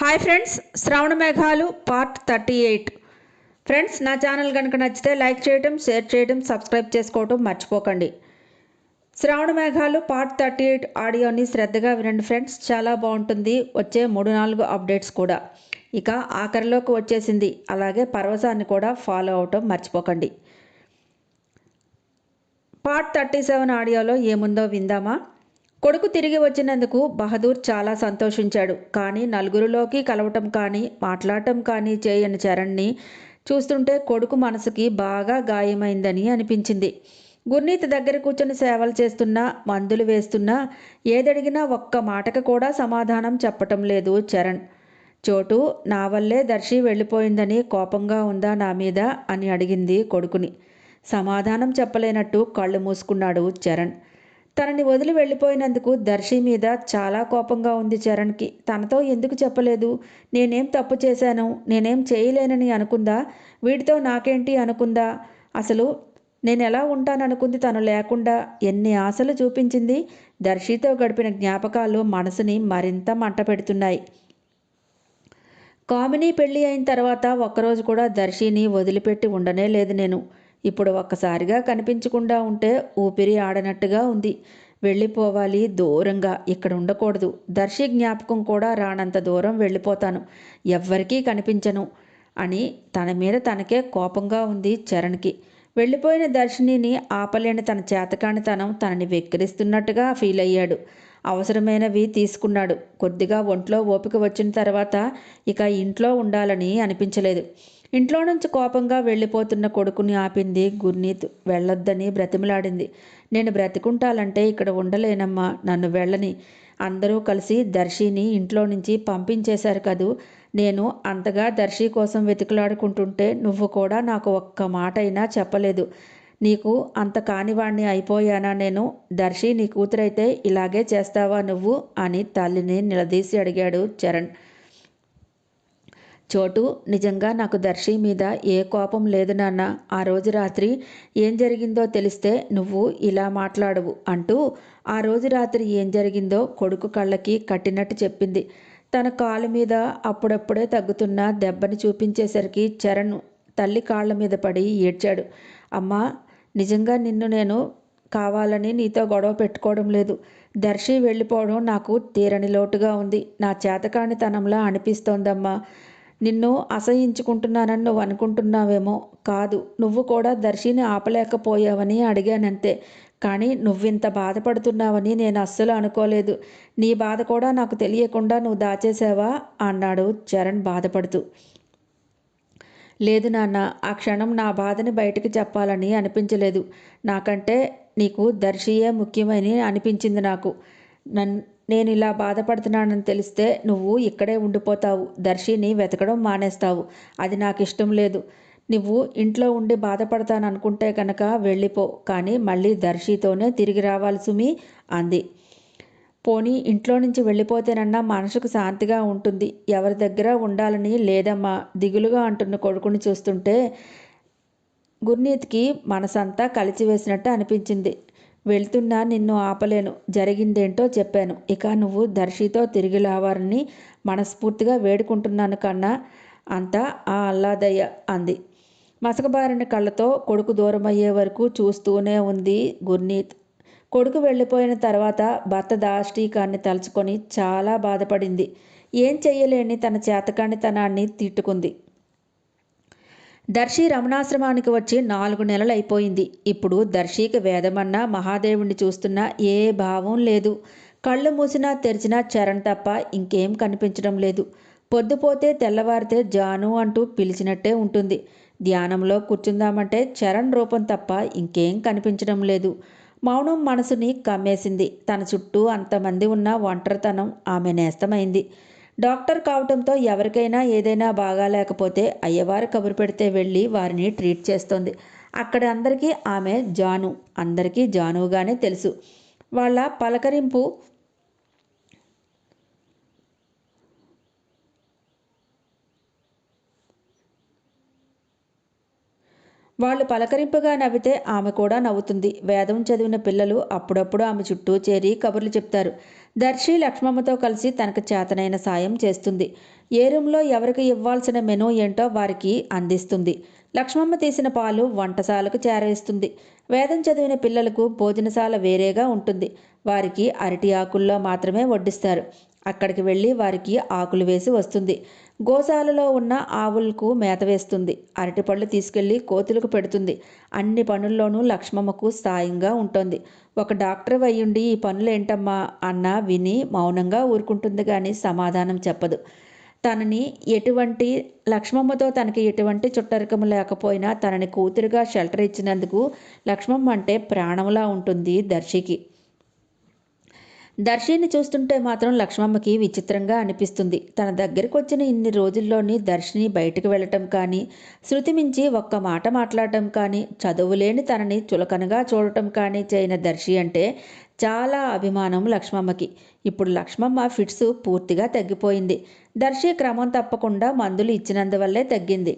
Hi friends Sravana Meghalu part thirty eight friends నా channel కనుక నచ్చితే లైక్ చేయడం షేర్ చేయడం సబ్స్క్రైబ్ చేసుకోవడం మర్చిపోకండి. శ్రావణ మేఘాలు పార్ట్ థర్టీ ఎయిట్ ఆడియోని శ్రద్ధగా వినండి ఫ్రెండ్స్ చాలా బాగుంటుంది. వచ్చే మూడు నాలుగు అప్డేట్స్ కూడా. ఇక ఆఖరిలోకి వచ్చేసింది. అలాగే పర్వసాన్ని కూడా ఫాలో అవటం మర్చిపోకండి. పార్ట్ థర్టీ సెవెన్ ఆడియోలో ఏముందో విందామా? కొడుకు తిరిగి వచ్చినందుకు బహదూర్ చాలా సంతోషించాడు. కానీ నలుగురిలోకి కలవటం కానీ మాట్లాడటం కానీ చేయని చరణ్ని చూస్తుంటే కొడుకు మనసుకి బాగా గాయమైందని అనిపించింది. గుర్నీత్ దగ్గర కూర్చొని సేవలు చేస్తున్నా మందులు వేస్తున్నా ఏదడిగినా ఒక్క మాటకు కూడా సమాధానం చెప్పటం లేదు చరణ్. చోటు నా వల్లే దర్శి వెళ్ళిపోయిందని కోపంగా ఉందా నా మీద? అని అడిగింది కొడుకుని. సమాధానం చెప్పలేనట్టు కళ్ళు మూసుకున్నాడు చరణ్. తనని వదిలి వెళ్ళిపోయినందుకు దర్శి మీద చాలా కోపంగా ఉంది చరణ్కి. తనతో ఎందుకు చెప్పలేదు? నేనేం తప్పు చేశాను? నేనేం చేయలేనని అనుకుందా? వీటితో నాకేంటి అనుకుందా? అసలు నేను ఎలా ఉంటాననుకుంది తను లేకుండా? ఎన్ని ఆశలు చూపించింది? దర్శితో గడిపిన జ్ఞాపకాలు మనసుని మరింత మంట పెడుతున్నాయి. కామిని పెళ్ళి అయిన తర్వాత ఒక్కరోజు కూడా దర్శిని వదిలిపెట్టి ఉండనే లేదు నేను. ఇప్పుడు ఒక్కసారిగా కనిపించకుండా ఉంటే ఊపిరి ఆడనట్టుగా ఉంది. వెళ్ళిపోవాలి దూరంగా ఇక్కడ ఉండకూడదు. దర్శి జ్ఞాపకం కూడా రానంత దూరం వెళ్ళిపోతాను. ఎవ్వరికీ కనిపించను అని తన మీద తనకే కోపంగా ఉంది చరణ్కి. వెళ్ళిపోయిన దర్శినిని ఆపలేని తన చేతకానితనం తనని వెక్కిరిస్తున్నట్టుగా ఫీల్ అయ్యాడు. అవసరమైనవి తీసుకున్నాడు. కొద్దిగా ఒంట్లో ఓపిక వచ్చిన తర్వాత ఇక ఇంట్లో ఉండాలని అనిపించలేదు. ఇంట్లో నుంచి కోపంగా వెళ్ళిపోతున్న కొడుకుని ఆపింది గుర్నీత్. వెళ్ళొద్దని బ్రతిమలాడింది. నేను బ్రతికుంటాలంటే ఇక్కడ ఉండలేనమ్మా నన్ను వెళ్ళని. అందరూ కలిసి దర్శిని ఇంట్లో నుంచి పంపించేశారు కదూ. నేను అంతగా దర్శి కోసం వెతుకులాడుకుంటుంటే నువ్వు కూడా నాకు ఒక్క మాట అయినా చెప్పలేదు. నీకు అంత కానివాణ్ణి అయిపోయానా నేను? దర్శి నీ కూతురైతే ఇలాగే చేస్తావా నువ్వు? అని తల్లిని నిలదీసి అడిగాడు చరణ్. చోటు. నిజంగా నాకు దర్శి మీద ఏ కోపం లేదు నాన్న. ఆ రోజు రాత్రి ఏం జరిగిందో తెలిస్తే నువ్వు ఇలా మాట్లాడవు అంటూ ఆ రోజు రాత్రి ఏం జరిగిందో కొడుకు కళ్ళకి కట్టినట్టు చెప్పింది. తన కాలు మీద అప్పుడప్పుడే తగ్గుతున్న దెబ్బని చూపించేసరికి చరణ్ తల్లి కాళ్ళ మీద పడి ఏడ్చాడు. అమ్మా నిజంగా నిన్ను నేను కావాలని నీతో గొడవ పెట్టుకోవడం లేదు. దర్శి వెళ్ళిపోవడం నాకు తీరని లోటుగా ఉంది. నా చేతకానితనంలా అనిపిస్తోందమ్మా. నిన్ను అసహించుకుంటున్నానని నువ్వు అనుకుంటున్నావేమో కాదు. నువ్వు కూడా దర్శిని ఆపలేకపోయావని అడిగానంతే. కానీ నువ్వింత బాధపడుతున్నావని నేను అస్సలు అనుకోలేదు. నీ బాధ కూడా నాకు తెలియకుండా నువ్వు దాచేసావా అన్నాడు చరణ్ బాధపడుతూ. లేదు నాన్న ఆ క్షణం నా బాధని బయటికి చెప్పాలని అనిపించలేదు. నాకంటే నీకు దర్శియే ముఖ్యమని అనిపించింది నాకు. నన్ నేను ఇలా బాధపడుతున్నానని తెలిస్తే నువ్వు ఇక్కడే ఉండిపోతావు. దర్శిని వెతకడం మానేస్తావు. అది నాకు ఇష్టం లేదు. నువ్వు ఇంట్లో ఉండి బాధపడతాననుకుంటే కనుక వెళ్ళిపో. కానీ మళ్ళీ దర్శితోనే తిరిగి రావాలి సుమి అంది. పోనీ ఇంట్లో నుంచి వెళ్ళిపోతేనన్నా మనసుకు శాంతిగా ఉంటుంది. ఎవరి దగ్గర ఉండాలని లేదమ్మా దిగులుగా అంటున్న కొడుకుని చూస్తుంటే గుర్నీత్కి మనసంతా కలిచివేసినట్టు అనిపించింది. వెళ్తున్నా నిన్ను ఆపలేను. జరిగిందేంటో చెప్పాను. ఇక నువ్వు దర్శితో తిరిగి రావాలని మనస్ఫూర్తిగా వేడుకుంటున్నాను కన్నా అంతా ఆ అల్లాదయ్య అంది. మసకబారిన కళ్ళతో కొడుకు దూరమయ్యే వరకు చూస్తూనే ఉంది గుర్నీత్. కొడుకు వెళ్ళిపోయిన తర్వాత భర్త దాష్టీకాన్ని తలుచుకొని చాలా బాధపడింది. ఏం చెయ్యలేని తన చేతకానితనాన్ని తిట్టుకుంది. దర్శి రమణాశ్రమానికి వచ్చి నాలుగు నెలలు అయిపోయింది. ఇప్పుడు దర్శికి వేదమన్నా మహాదేవుణ్ణి చూస్తున్నా ఏ భావం లేదు. కళ్ళు మూసినా తెరిచినా చరణ్ తప్ప ఇంకేం కనిపించడం లేదు. పొద్దుపోతే తెల్లవారితే జాను అంటూ పిలిచినట్టే ఉంటుంది. ధ్యానంలో కూర్చుందామంటే చరణ్ రూపం తప్ప ఇంకేం కనిపించడం లేదు. మౌనం మనసుని కమ్మేసింది. తన చుట్టూ అంతమంది ఉన్న ఒంటరితనం ఆమె నేస్తమైంది. డాక్టర్ కావటంతో ఎవరికైనా ఏదైనా బాగాలేకపోతే అయ్యవారు కబురు పెడితే వెళ్ళి వారిని ట్రీట్ చేస్తోంది. అక్కడ అందరికీ ఆమె జాను అందరికీ జానువుగానే తెలుసు. వాళ్ళ పలకరింపు వాళ్ళు పలకరింపుగా నవ్వితే ఆమె కూడా నవ్వుతుంది. వేదం చదివిన పిల్లలు అప్పుడప్పుడు ఆమె చుట్టూ చేరి కబుర్లు చెప్తారు. దర్శి లక్ష్మమ్మతో కలిసి తనకు చేతనైన సాయం చేస్తుంది. ఏ రూమ్లో ఎవరికి ఇవ్వాల్సిన మెనూ ఏంటో వారికి అందిస్తుంది. లక్ష్మమ్మ తీసిన పాలు వంటశాలకు చేరవేస్తుంది వేదం చదివిన పిల్లలకు భోజనశాల వేరేగా ఉంటుంది. వారికి అరటి ఆకుల్లో మాత్రమే వడ్డిస్తారు. అక్కడికి వెళ్ళి వారికి ఆకులు వేసి వస్తుంది. గోశాలలో ఉన్న ఆవులకు మేత వేస్తుంది. అరటిపళ్ళు తీసుకెళ్ళి కోతులకు పెడుతుంది. అన్ని పనుల్లోనూ లక్ష్మమ్మకు సాయంగా ఉంటుంది. ఒక డాక్టర్ అయ్యుండి ఈ పనులేంటమ్మా అన్న విని మౌనంగా ఊరుకుంటుంది కానీ సమాధానం చెప్పదు. తనని ఎటువంటి లక్ష్మమ్మతో తనకి ఎటువంటి చుట్టరికము లేకపోయినా తనని కూతురుగా షెల్టర్ ఇచ్చినందుకు లక్ష్మమ్మ అంటే ప్రాణంలా ఉంటుంది దర్శికి. దర్శిని చూస్తుంటే మాత్రం లక్ష్మమ్మకి విచిత్రంగా అనిపిస్తుంది. తన దగ్గరికి వచ్చిన ఇన్ని రోజుల్లోని దర్శిని బయటకు వెళ్ళటం కానీ శృతి మించి ఒక్క మాట మాట్లాడటం కానీ చదువులేని తనని చులకనగా చూడటం కానీ చేయన దర్శి అంటే చాలా అభిమానం లక్ష్మమ్మకి. ఇప్పుడు లక్ష్మమ్మ ఫిట్స్ పూర్తిగా తగ్గిపోయింది. దర్శి క్రమం తప్పకుండా మందులు ఇచ్చినందువల్లే తగ్గింది.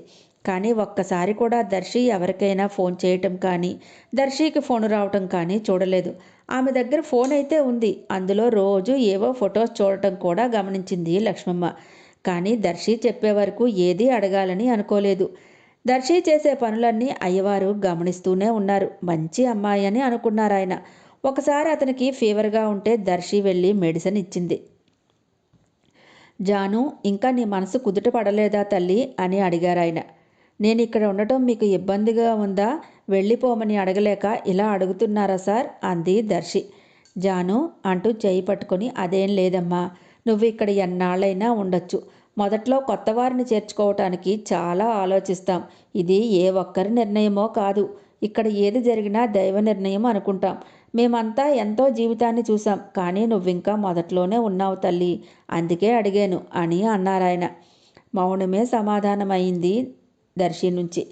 కానీ ఒక్కసారి కూడా దర్శి ఎవరికైనా ఫోన్ చేయటం కానీ దర్శికి ఫోన్ రావటం కానీ చూడలేదు. ఆమె దగ్గర ఫోన్ అయితే ఉంది. అందులో రోజు ఏవో ఫొటోస్ చూడటం కూడా గమనించింది లక్ష్మమ్మ. కానీ దర్శి చెప్పే వరకు ఏదీ అడగాలని అనుకోలేదు. దర్శి చేసే పనులన్నీ అయ్యవారు గమనిస్తూనే ఉన్నారు. మంచి అమ్మాయి అని అనుకున్నారు ఆయన. ఒకసారి అతనికి ఫీవర్గా ఉంటే దర్శి వెళ్ళి మెడిసిన్ ఇచ్చింది. జాను ఇంకా నీ మనసు కుదుట పడలేదా తల్లి? అని అడిగారు ఆయన నేను ఇక్కడ ఉండటం మీకు ఇబ్బందిగా ఉందా? వెళ్ళిపోమని అడగలేక ఇలా అడుగుతున్నారా సార్? అంది దర్శి. జాను అంటూ చేయి పట్టుకొని అదేం లేదమ్మా. నువ్వు ఇక్కడ ఎన్నాళ్ళైనా ఉండొచ్చు. మొదట్లో కొత్త వారిని చేర్చుకోవటానికి చాలా ఆలోచిస్తాం. ఇది ఏ ఒక్కరి నిర్ణయమో కాదు. ఇక్కడ ఏది జరిగినా దైవ నిర్ణయం అనుకుంటాం. మేమంతా ఎంతో జీవితాన్ని చూసాం కానీ నువ్వింకా మొదట్లోనే ఉన్నావు తల్లి. అందుకే అడిగాను అని అన్నారాయన. మౌనమే సమాధానమైంది దర్శి నుంచి.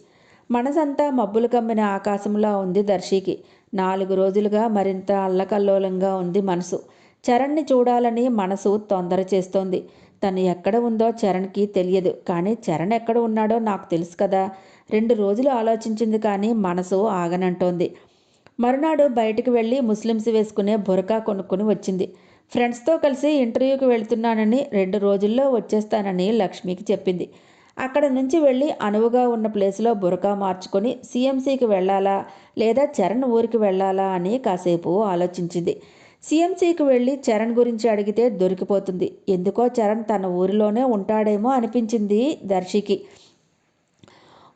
మనసంతా మబ్బులు కమ్మిన ఆకాశంలా ఉంది దర్శికి. నాలుగు రోజులుగా మరింత అల్లకల్లోలంగా ఉంది మనసు. చరణ్ని చూడాలని మనసు తొందర చేస్తోంది. తను ఎక్కడ ఉందో చరణ్కి తెలియదు. కానీ చరణ్ ఎక్కడ ఉన్నాడో నాకు తెలుసు కదా. రెండు రోజులు ఆలోచించింది కానీ మనసు ఆగనంటోంది. మరునాడు బయటికి వెళ్ళి ముస్లిమ్స్ వేసుకునే బురకా కొనుక్కుని వచ్చింది. ఫ్రెండ్స్తో కలిసి ఇంటర్వ్యూకి వెళ్తున్నానని రెండు రోజుల్లో వచ్చేస్తానని లక్ష్మికి చెప్పింది. అక్కడ నుంచి వెళ్ళి అనువుగా ఉన్న ప్లేస్లో బురకా మార్చుకొని సీఎంసీకి వెళ్ళాలా లేదా చరణ్ ఊరికి వెళ్ళాలా అని కాసేపు ఆలోచించింది. సీఎంసీకి వెళ్ళి చరణ్ గురించి అడిగితే దొరికిపోతుంది. ఎందుకో చరణ్ తన ఊరిలోనే ఉంటాడేమో అనిపించింది దర్శికి.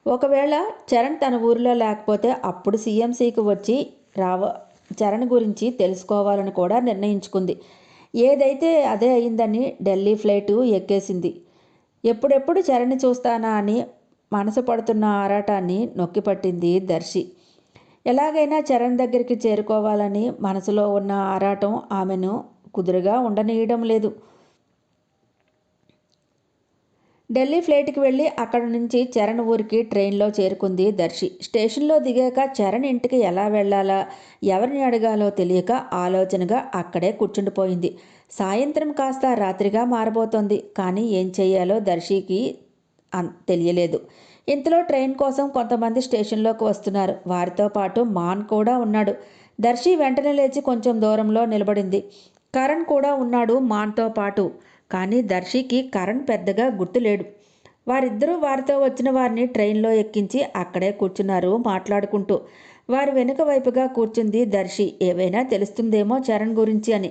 ఒకవేళ చరణ్ తన ఊరిలో లేకపోతే అప్పుడు సీఎంసీకి వచ్చి రావ చరణ్ గురించి తెలుసుకోవాలని కూడా నిర్ణయించుకుంది. ఏదైతే అదే అయిందని ఢిల్లీ ఫ్లైటు ఎక్కేసింది. ఎప్పుడెప్పుడు చరణ్ చూస్తానా అని మనసు పడుతున్న ఆరాటాన్ని నొక్కిపట్టింది దర్శి. ఎలాగైనా చరణ్ దగ్గరికి చేరుకోవాలని మనసులో ఉన్న ఆరాటం ఆమెను కుదురుగా ఉండనీయడం లేదు. ఢిల్లీ ఫ్లైట్కి వెళ్ళి అక్కడ నుంచి చరణ్ ఊరికి ట్రైన్లో చేరుకుంది దర్శి. స్టేషన్లో దిగాక చరణ్ ఇంటికి ఎలా వెళ్ళాలా ఎవరిని అడగాలో తెలియక ఆలోచనగా అక్కడే కూర్చుండిపోయింది. సాయంత్రం కాస్త రాత్రిగా మారబోతోంది. కానీ ఏం చెయ్యాలో దర్శికి తెలియలేదు. ఇంతలో ట్రైన్ కోసం కొంతమంది స్టేషన్లోకి వస్తున్నారు. వారితో పాటు మాన్ కూడా ఉన్నాడు. దర్శి వెంటనే లేచి కొంచెం దూరంలో నిలబడింది. కరణ్ కూడా ఉన్నాడు మాన్తో పాటు. కానీ దర్శికి కరణ్ పెద్దగా గుర్తులేడు. వారిద్దరూ వారితో వచ్చిన వారిని ట్రైన్లో ఎక్కించి అక్కడే కూర్చున్నారు మాట్లాడుకుంటూ. వారి వెనుక వైపుగా కూర్చుంది దర్శి. ఏవైనా తెలుస్తుందేమో చరణ్ గురించి అని.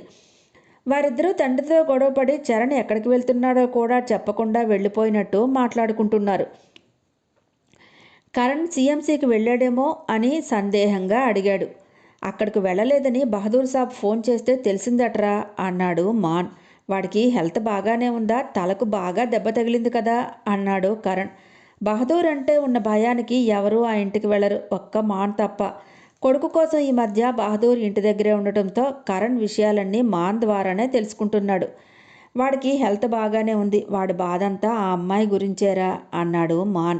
వారిద్దరూ తండ్రితో గొడవపడి చరణ్ ఎక్కడికి వెళ్తున్నాడో కూడా చెప్పకుండా వెళ్ళిపోయినట్టు మాట్లాడుకుంటున్నారు. కరణ్ సీఎంసీకి వెళ్ళాడేమో అని సందేహంగా అడిగాడు. అక్కడికి వెళ్ళలేదని బహదూర్ సాబ్ ఫోన్ చేస్తే తెలిసిందట్రా అన్నాడు మాన్. వాడికి హెల్త్ బాగానే ఉందా? తలకు బాగా దెబ్బ తగిలింది కదా? అన్నాడు కరణ్. బహదూర్ అంటే ఉన్న భయానికి ఎవరూ ఆ ఇంటికి వెళ్ళరు. ఒక్క మాన్ తప్ప. కొడుకు కోసం ఈ మధ్య బహదూర్ ఇంటి దగ్గరే ఉండటంతో కరణ్ విషయాలన్నీ మాన్ ద్వారానే తెలుసుకుంటున్నాడు. వాడికి హెల్త్ బాగానే ఉంది. వాడి బాధంతా ఆ అమ్మాయి గురించేరా? అన్నాడు మాన్.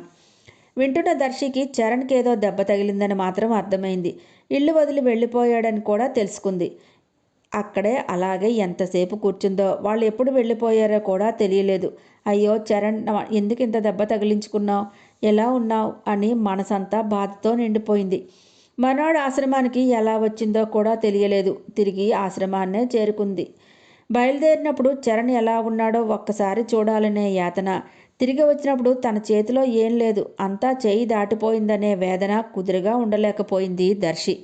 వింటున్న దర్శికి చరణ్కి ఏదో దెబ్బ తగిలిందని మాత్రం అర్థమైంది. ఇల్లు వదిలి వెళ్ళిపోయాడని కూడా తెలుసుకుంది. అక్కడే అలాగే ఎంతసేపు కూర్చుందో వాళ్ళు ఎప్పుడు వెళ్ళిపోయారో కూడా తెలియలేదు. అయ్యో చరణ్ ఎందుకు ఇంత దెబ్బ తగిలించుకున్నావు? ఎలా ఉన్నావు? అని మనసంతా బాధతో నిండిపోయింది. మనోడు ఆశ్రమానికి ఎలా వచ్చిందో కూడా తెలియలేదు. తిరిగి ఆశ్రమాన్నే చేరుకుంది. బయలుదేరినప్పుడు చరణ్ ఎలా ఉన్నాడో ఒక్కసారి చూడాలనే యాతన. తిరిగి వచ్చినప్పుడు తన చేతిలో ఏం లేదు. అంతా చేయి దాటిపోయిందనే వేదన కుదురుగా ఉండలేకపోయింది దర్శి.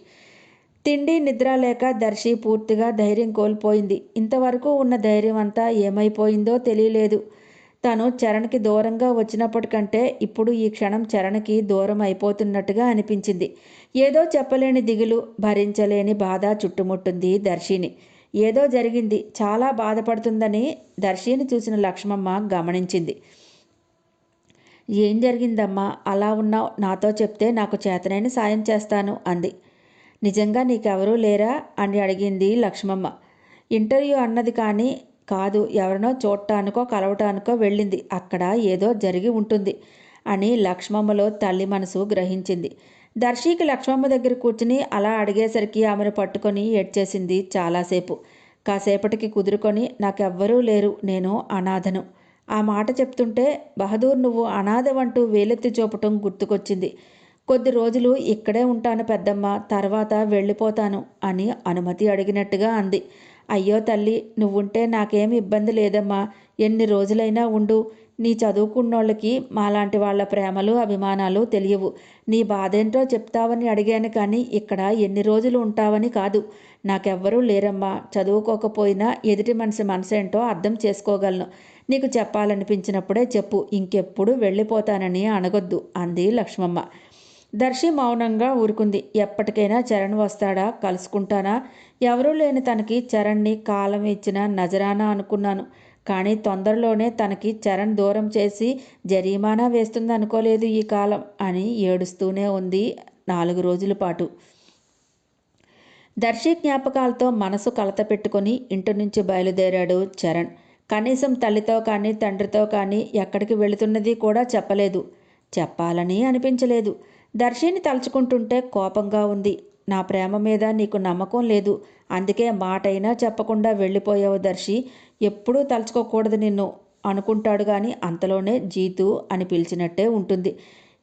తిండి నిద్ర లేక దర్శి పూర్తిగా ధైర్యం కోల్పోయింది. ఇంతవరకు ఉన్న ధైర్యం అంతా ఏమైపోయిందో తెలియలేదు. తను చరణ్కి దూరంగా వచ్చినప్పటికంటే ఇప్పుడు ఈ క్షణం చరణ్కి దూరం అయిపోతున్నట్టుగా అనిపించింది. ఏదో చెప్పలేని దిగులు భరించలేని బాధ చుట్టుముట్టింది దర్శిని. ఏదో జరిగింది చాలా బాధపడుతుందని దర్శిని చూసిన లక్ష్మమ్మ గమనించింది. ఏం జరిగిందమ్మా? అలా ఉన్నావు నాతో చెప్తే నాకు చేతనైన సాయం చేస్తాను అంది. నిజంగా నీకెవరూ లేరా? అని అడిగింది లక్ష్మమ్మ. ఇంటర్వ్యూ అన్నది కానీ కాదు ఎవరినో చూడటానికో కలవటానికో వెళ్ళింది. అక్కడ ఏదో జరిగి ఉంటుంది అని లక్ష్మమ్మలో తల్లి మనసు గ్రహించింది. దర్శికి లక్ష్మమ్మ దగ్గర కూర్చుని అలా అడిగేసరికి ఆమెను పట్టుకొని ఏడ్చేసింది చాలాసేపు. కాసేపటికి కుదురుకొని నాకెవ్వరూ లేరు నేను అనాథను ఆ మాట చెప్తుంటే బహదూర్ నువ్వు అనాథవంటూ వేలెత్తి చూపటం గుర్తుకొచ్చింది. కొద్ది రోజులు ఇక్కడే ఉంటాను పెద్దమ్మ తర్వాత వెళ్ళిపోతాను అని అనుమతి అడిగినట్టుగా అంది. అయ్యో తల్లి నువ్వుంటే నాకేం ఇబ్బంది లేదమ్మా. ఎన్ని రోజులైనా ఉండు. నీ చదువుకున్నోళ్ళకి మాలాంటి వాళ్ళ ప్రేమలు అభిమానాలు తెలియవు. నీ బాధేంటో చెప్తావని అడిగాను కానీ ఇక్కడ ఎన్ని రోజులు ఉంటావని కాదు. నాకెవ్వరూ లేరమ్మా. చదువుకోకపోయినా ఎదుటి మనిషి మనసేంటో అర్థం చేసుకోగలను. నీకు చెప్పాలనిపించినప్పుడే చెప్పు. ఇంకెప్పుడు వెళ్ళిపోతానని అనగొద్దు అంది లక్ష్మమ్మ. దర్శి మౌనంగా ఊరుకుంది. ఎప్పటికైనా చరణ్ వస్తాడా? కలుసుకుంటానా? ఎవరూ లేని తనకి చరణ్ని కాలం ఇచ్చిన నజరానా అనుకున్నాను. కానీ తొందరలోనే తనకి చరణ్ దూరం చేసి జరీమానా వేస్తుంది అనుకోలేదు ఈ కాలం అని ఏడుస్తూనే ఉంది నాలుగు రోజుల పాటు. దర్శి జ్ఞాపకాలతో మనసు కలత పెట్టుకొని ఇంటి నుంచి బయలుదేరాడు చరణ్. కనీసం తల్లితో కానీ తండ్రితో కానీ ఎక్కడికి వెళుతున్నది కూడా చెప్పలేదు. చెప్పాలని అనిపించలేదు. దర్శిని తలుచుకుంటుంటే కోపంగా ఉంది. నా ప్రేమ మీద నీకు నమ్మకం లేదు. అందుకే మాటైనా చెప్పకుండా వెళ్ళిపోయావు దర్శి. ఎప్పుడూ తలుచుకోకూడదు నిన్ను అనుకుంటాడు కానీ అంతలోనే జీతు అని పిలిచినట్టే ఉంటుంది.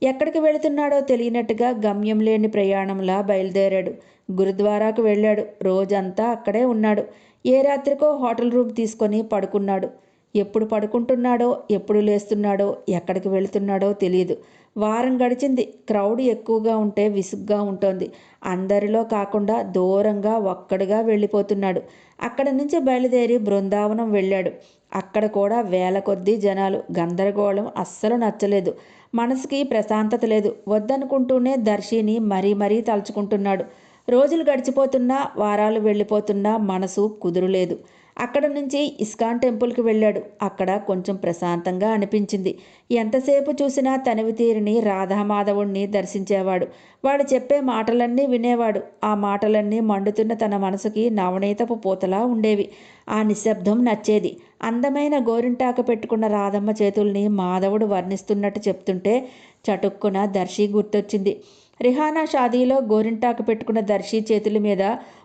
ఎక్కడికి వెళుతున్నాడో తెలియనట్టుగా గమ్యం లేని ప్రయాణంలా బయలుదేరాడు. గురుద్వారాకు వెళ్ళాడు. రోజంతా అక్కడే ఉన్నాడు. ఏ రాత్రికో హోటల్ రూమ్ తీసుకొని పడుకున్నాడు. ఎప్పుడు పడుకుంటున్నాడో ఎప్పుడు లేస్తున్నాడో ఎక్కడికి వెళుతున్నాడో తెలియదు వారం గడిచింది. క్రౌడ్ ఎక్కువగా ఉంటే విసుగ్గా ఉంటుంది. అందరిలో కాకుండా దూరంగా ఒక్కడిగా వెళ్ళిపోతున్నాడు. అక్కడ నుంచి బయలుదేరి బృందావనం వెళ్ళాడు. అక్కడ కూడా వేల కొద్దీ జనాలు. గందరగోళం అస్సలు నచ్చలేదు. మనసుకి ప్రశాంతత లేదు. వద్దనుకుంటూనే దర్శిని మరీ మరీ తలుచుకుంటున్నాడు. రోజులు గడిచిపోతున్నా వారాలు వెళ్ళిపోతున్నా మనసు కుదురులేదు. అక్కడ నుంచి ఇస్కాన్ టెంపుల్కి వెళ్ళాడు. అక్కడ కొంచెం ప్రశాంతంగా అనిపించింది. ఎంతసేపు చూసినా తనివి తీరిని రాధామాధవుణ్ణి దర్శించేవాడు. వాడు చెప్పే మాటలన్నీ వినేవాడు. ఆ మాటలన్నీ మండుతున్న తన మనసుకి నవనీతపు పూతలా ఉండేవి. ఆ నిశ్శబ్దం నచ్చేది. అందమైన గోరింటాక పెట్టుకున్న రాధమ్మ చేతుల్ని మాధవుడు వర్ణిస్తున్నట్టు చెప్తుంటే చటుక్కున దర్శి గుర్తొచ్చింది. రిహానా షాదీలో గోరింటాకు పెట్టుకున్న దర్శి చేతుల మీద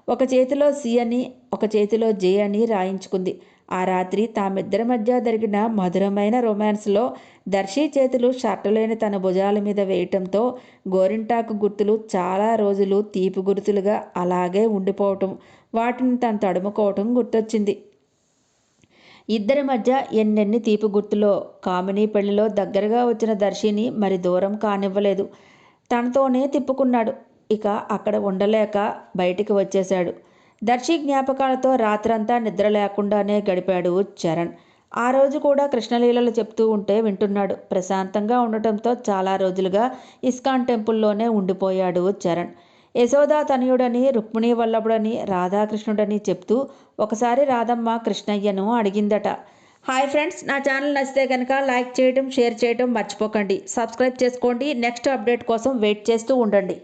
ఒక చేతిలో సి అని ఒక చేతిలో జే అని రాయించుకుంది. ఆ రాత్రి తామిద్దరి మధ్య జరిగిన మధురమైన రొమాన్స్లో దర్శి చేతులు షర్టులేని తన భుజాల మీద వేయటంతో గోరింటాకు గుర్తులు చాలా రోజులు తీపి గుర్తులుగా అలాగే ఉండిపోవటం వాటిని తను తడుముకోవటం గుర్తొచ్చింది. ఇద్దరి మధ్య ఎన్నెన్ని తీపి గుర్తులో కామినీ పెళ్ళిలో దగ్గరగా వచ్చిన దర్శిని మరి దూరం కానివ్వలేదు. తనతోనే తిప్పుకున్నాడు. ఇక అక్కడ ఉండలేక బయటికి వచ్చేశాడు. దర్శి జ్ఞాపకాలతో రాత్రంతా నిద్ర లేకుండానే గడిపాడు చరణ్. ఆ రోజు కూడా కృష్ణలీలలు చెప్తూ ఉంటే వింటున్నాడు. ప్రశాంతంగా ఉండటంతో చాలా రోజులుగా ఇస్కాన్ టెంపుల్లోనే ఉండిపోయాడు చరణ్. యశోదా తనయుడని రుక్మిణి వల్లభుడని రాధాకృష్ణుడని చెప్తూ ఒకసారి రాధమ్మ కృష్ణయ్యను అడిగిందట. హాయ్ ఫ్రెండ్స్ నా ఛానల్ నచ్చితే కనుక లైక్ చేయడం షేర్ చేయడం మర్చిపోకండి. సబ్స్క్రైబ్ చేసుకోండి. నెక్స్ట్ అప్డేట్ కోసం వెయిట్ చేస్తూ ఉండండి.